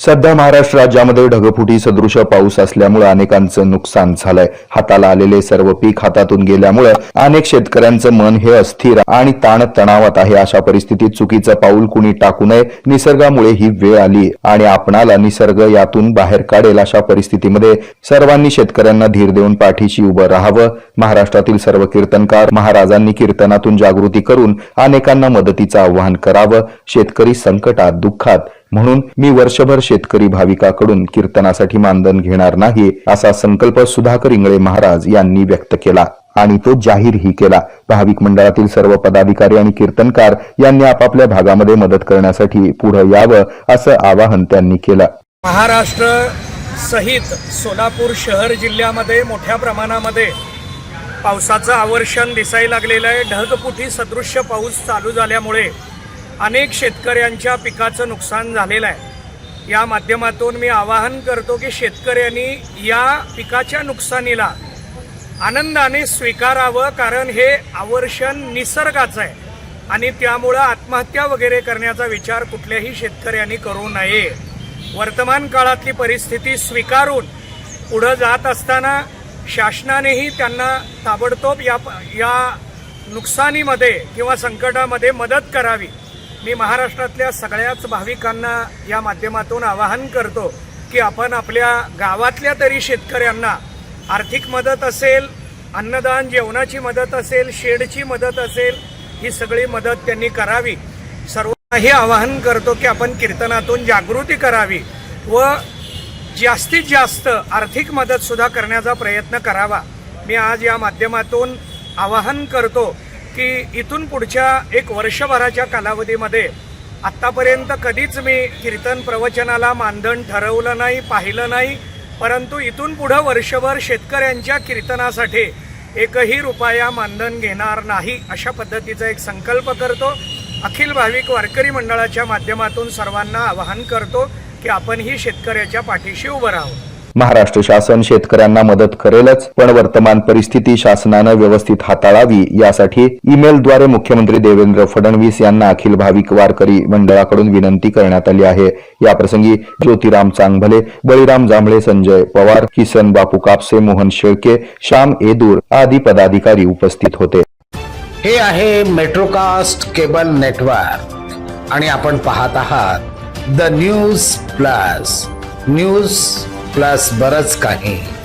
सध्या महाराष्ट्र राज्यामध्ये ढगफुटी सदृश पाऊस असल्यामुळे अनेकांचं नुकसान झालंय. हाताला आलेले सर्व पीक हातातून गेल्यामुळे अनेक शेतकऱ्यांचं मन हे अस्थिर आणि ताण तणावात आहे. अशा परिस्थितीत चुकीचं पाऊल कुणी टाकू नये निसर्गामुळे ही वेळ आली आणि आपणाला निसर्ग यातून बाहेर काढेल अशा परिस्थितीमध्ये सर्वांनी शेतकऱ्यांना धीर देऊन पाठीशी उभं राहावं. महाराष्ट्रातील सर्व कीर्तनकार महाराजांनी कीर्तनातून जागृती करून अनेकांना मदतीचं आवाहन करावं. शेतकरी संकटात दुःखात म्हणून मी वर्षभर शेतकरी भाविकाकडून कीर्तनासाठी मानधन घेणार नाही असा संकल्प सुधाकर इंगळे महाराज यांनी व्यक्त केला. आणि तो जाहीरही केला. भाविक मंडळातील सर्व पदाधिकारी आणि कीर्तनकार यांनी आपापल्या भागामध्ये मदत करण्यासाठी पुढे यावं असं आवाहन त्यांनी केलं. महाराष्ट्र सहित सोलापूर शहर जिल्ह्यामध्ये मोठ्या प्रमाणामध्ये पावसाचं आवर्षण दिसायला लागलेलं आहे. ढगपुटी सदृश्य पाऊस चालू झाल्यामुळे अनेक शेतकऱ्यांच्या पिकाचं नुकसान झालेलं आहे. या माध्यमातून मी आवाहन करतो की शेतकऱ्यांनी या पिकाच्या नुकसानीला आनंदाने स्वीकारावं कारण हे आवर्षण निसर्गाचं आहे. आणि त्यामुळं आत्महत्या वगैरे करण्याचा विचार कुठल्याही शेतकऱ्यांनी करू नये. वर्तमान काळातली परिस्थिती स्वीकारून पुढं जात असताना शासनानेही त्यांना ताबडतोब या या नुकसानीमध्ये किंवा संकटामध्ये मदत करावी. मी महाराष्ट्रातल्या सगळ्याच भाविकांना या माध्यमातून आवाहन करतो की आपण आपल्या गावातल्या तरी शेतकऱ्यांना आर्थिक मदत असेल अन्नदान जेवणाची मदत असेल शेडची मदत असेल ही सगळी मदत त्यांनी करावी. सर्वांनाही आवाहन करतो की आपण कीर्तनातून जागृती करावी व जास्तीत जास्त आर्थिक मदतसुद्धा करण्याचा प्रयत्न करावा. मी आज या माध्यमातून आवाहन करतो की इथून पुढच्या एक वर्षभराच्या कालावधीमध्ये आत्तापर्यंत कधीच मी कीर्तन प्रवचनाला मानधन ठरवलं नाही पाहिलं नाही परंतु इथून पुढं वर्षभर शेतकऱ्यांच्या कीर्तनासाठी एकही रुपया मानधन घेणार नाही अशा पद्धतीचा एक संकल्प करतो. अखिल भाविक वारकरी मंडळाच्या माध्यमातून सर्वांना आवाहन करतो की आपणही शेतकऱ्याच्या पाठीशी उभं राहू महाराष्ट्र शासन शेतकऱ्यांना मदत करेलच पण वर्तमान परिस्थिती शासनानं व्यवस्थित हाताळावी यासाठी ईमेलद्वारे मुख्यमंत्री देवेंद्र फडणवीस यांना अखिल भाविक वारकरी मंडळाकडून विनंती करण्यात आली आहे. याप्रसंगी ज्योतिराम चांगभले बळीराम जांभळे संजय पवार किसन बापू कापसे मोहन शेळके श्याम एदूर आदी पदाधिकारी उपस्थित होते. हे आहे मेट्रोकास्ट केबल नेटवर्क. आणि आपण पाहत आहात the news plus. News plus बरच काही.